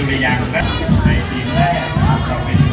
ดุริยางค์และในทีมแรกเราเป็น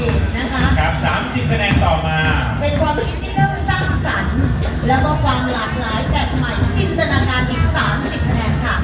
เองนะคะ ครับ30คะแนนต่อมา เป็นความคิดที่เริ่มสร้างสรรค์ แล้วก็ความหลากหลายแปลกใหม่จินตนาการอีก 30คะแนนค่ะ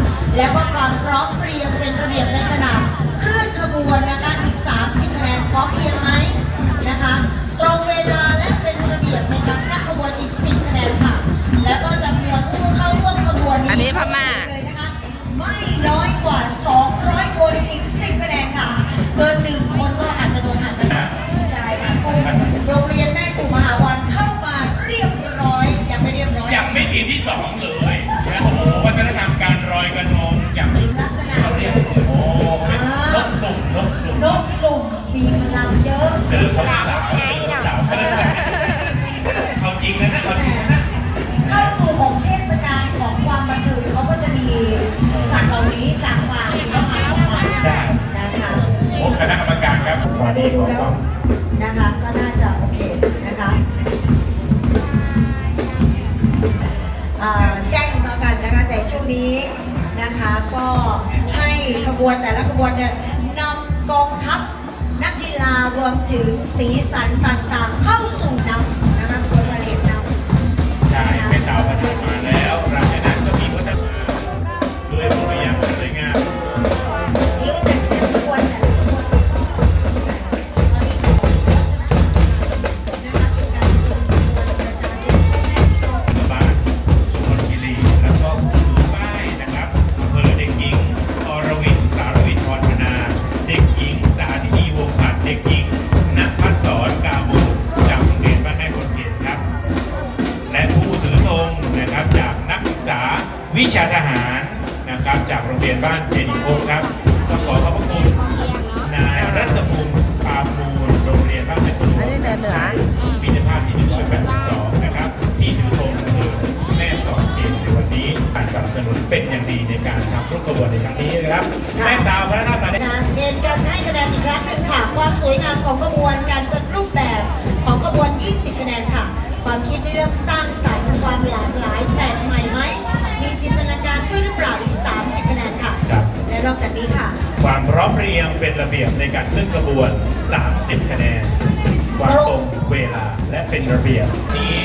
สองเลยนะโอ้โหวัฒนธรรมการรอยกระทงจากชุดลักษณะเขาเรียกโอ้เป็นนกตุ่มนกตุ่มนกกลุ่มมีพลังเยอะเจอสาวสาวเจอสาวเอาจริงนะนะเอาจริงนะนะเข้าสู่ของเทศกาลของความบันเทิงเขาก็จะมีสัตว์เหล่านี้จากป่าที่เขาหาของมันได้นะคะโอ้คณะกรรมการครับ วันนี้ขอความ นะคะก็น่า นะคะแต่ช่วงนี้นะคะก็ให้ขบวนแต่ละขบวนเนี่ยนำกองทัพนักกีฬารวมถึงสีสันต่างๆ เข้าสู่นำนะคะขบวนพาเหรดนำใช่เป็นดาวประจำมา วิชาทหารนะครับจากโรงเรียนบ้านเจดีย์โคกครับต้องขอขอบพระคุณนายรัตภูมิปามูลโรงเรียนบ้านแม่คนอันนี้เดินเหนือมิตรภาพที่182นะครับที่ถือธงคือแม่สอนเกมในวันนี้การสนับสนุนเป็นอย่างดีในการทำทุกขบวนในครั้งนี้นะครับแม่ตาวพระนาตาได้นะเรียนกันให้คะแนนอีกครั้งหนึ่งค่ะความสวยงามของขบวนการจัดรูป นอกจากนี้ค่ะ ความพร้อมเพรียงเป็นระเบียบในการขึ้นกระบวน 30 คะแนน ความตรงเวลาและเป็นระเบียบนี้